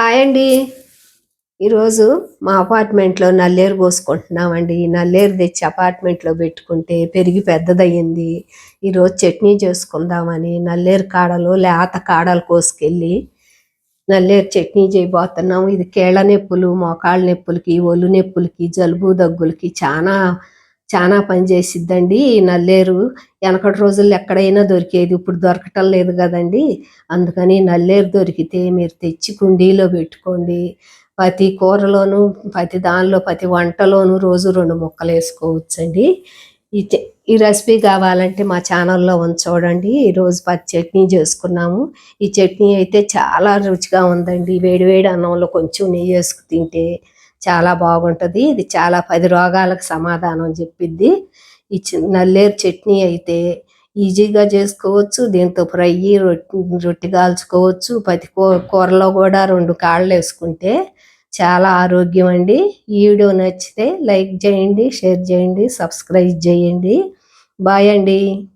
Hi అండి. ఈరోజు మా అపార్ట్మెంట్లో నల్లేరు కోసుకుంటున్నామండి నల్లేరు తెచ్చి అపార్ట్మెంట్లో పెట్టుకుంటే పెరిగి పెద్దదయ్యింది. ఈరోజు చట్నీ చేసుకుందామని నల్లేరు కాడలు లేత కాడలు కోసుకెళ్ళి నల్లేరు చట్నీ చేయబోతున్నాం. ఇది కేళ్ళ నొప్పులు మోకాళ్ళ నొప్పులకి ఒళ్ళు నొప్పులకి జలుబు దగ్గులకి చాలా చాలా పని చేసిద్దండి. ఈ నల్లేరు వెనకటి రోజుల్లో ఎక్కడైనా దొరికేది. ఇప్పుడు దొరకటం లేదు కదండి. అందుకని నల్లేరు దొరికితే మీరు తెచ్చి కుండీలో పెట్టుకోండి. ప్రతి కూరలోనూ ప్రతి దానిలో ప్రతి వంటలోనూ రోజు రెండు ముక్కలు వేసుకోవచ్చండి. ఈ ఈ రెసిపీ కావాలంటే మా ఛానల్లో ఉంచూడండి ఈరోజు పది చట్నీ చేసుకున్నాము. ఈ చట్నీ అయితే చాలా రుచిగా ఉందండి. వేడివేడి అన్నంలో కొంచెం నెయ్యి వేసుకు తింటే చాలా బాగుంటుంది. ఇది చాలా పది రోగాలకు సమాధానం చెప్పిద్ది. ఈ నల్లేరు చట్నీ అయితే ఈజీగా చేసుకోవచ్చు. దీంతో ఫ్రై రొట్టి రొట్టి కాల్చుకోవచ్చు. ప్రతి కూ- కూరలో కూడా రెండు కాళ్ళు వేసుకుంటే చాలా ఆరోగ్యం అండి. ఈ వీడియో నచ్చితే లైక్ చేయండి షేర్ చేయండి సబ్స్క్రైబ్ చేయండి. బాయ్ అండి.